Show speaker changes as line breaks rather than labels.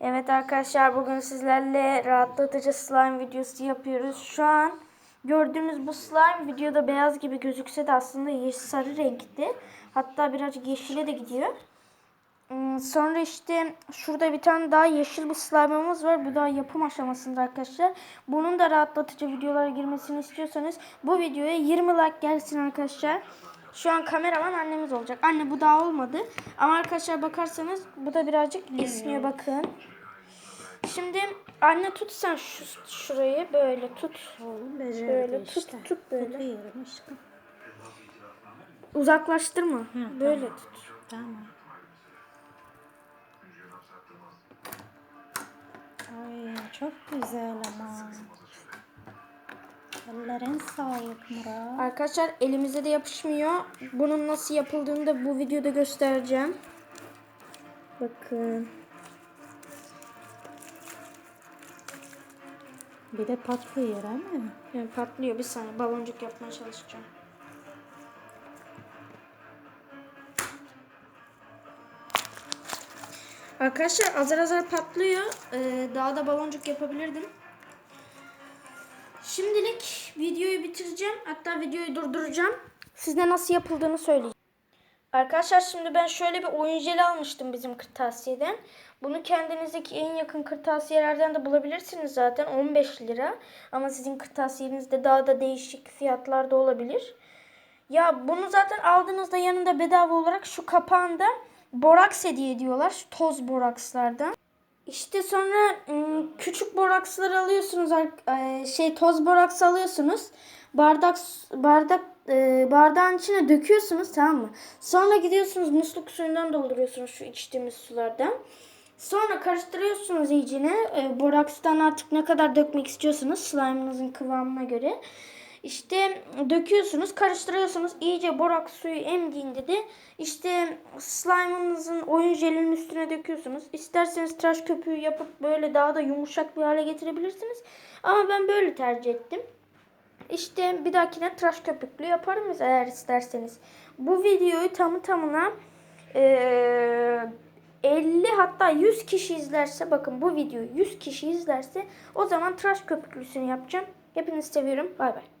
Evet arkadaşlar bugün sizlerle rahatlatıcı slime videosu yapıyoruz. Şu an gördüğünüz bu slime videoda beyaz gibi gözükse de aslında yeşil sarı renkti. Hatta birazcık yeşile de gidiyor. Hmm, Sonra işte şurada bir tane daha yeşil bir slime'ımız var. Bu daha yapım aşamasında arkadaşlar. Bunun da rahatlatıcı videolara girmesini istiyorsanız bu videoya 20 like gelsin arkadaşlar. Şu an kameraman annemiz olacak. Anne bu daha olmadı. Ama arkadaşlar bakarsanız bu da birazcık esniyor bakın. Şimdi anne tut sen şu, şurayı böyle tut.
Oğlum
Böyle
işte.
tut tut böyle.
Tutuyorum aşkım.
Uzaklaştırma.
Hı,
böyle tut.
Tamam. Ay çok güzel ama. Ellerin sağlık Murat.
Arkadaşlar elimize de yapışmıyor. Bunun nasıl yapıldığını da bu videoda göstereceğim. Bakın.
Bir de patlıyor ama.
Yani patlıyor bir saniye. Baloncuk yapmaya çalışacağım. Arkadaşlar azar azar patlıyor. Ee, daha da baloncuk yapabilirdim. Şimdilik videoyu bitireceğim. Hatta videoyu durduracağım. Size nasıl yapıldığını söyleyeceğim. Arkadaşlar şimdi ben şöyle bir oyun jeli almıştım bizim kırtasiyeden. Bunu kendinizdeki en yakın kırtasiyelerden de bulabilirsiniz zaten 15 lira. Ama sizin kırtasiyenizde daha da değişik fiyatlarda olabilir. Ya bunu zaten aldığınızda yanında bedava olarak şu kapağında boraks hediye ediyorlar. Şu toz borakslardan. İşte sonra küçük boraksları alıyorsunuz. Şey toz boraks alıyorsunuz. Bardak bardak e, bardağın içine döküyorsunuz tamam mı? Sonra gidiyorsunuz musluk suyundan dolduruyorsunuz şu içtiğimiz sulardan. Sonra karıştırıyorsunuz iyicene. E, borakstan artık ne kadar dökmek istiyorsanız slime'ınızın kıvamına göre. İşte döküyorsunuz, karıştırıyorsunuz. İyice borak suyu emdiğinde de işte slime'ınızın oyun jelinin üstüne döküyorsunuz. İsterseniz tıraş köpüğü yapıp böyle daha da yumuşak bir hale getirebilirsiniz. Ama ben böyle tercih ettim. İşte bir dahakine tıraş köpüklü yaparız eğer isterseniz. Bu videoyu tamı tamına eee 50 hatta 100 kişi izlerse bakın bu videoyu 100 kişi izlerse o zaman tıraş köpüklüsünü yapacağım. Hepinizi seviyorum. Bay bay.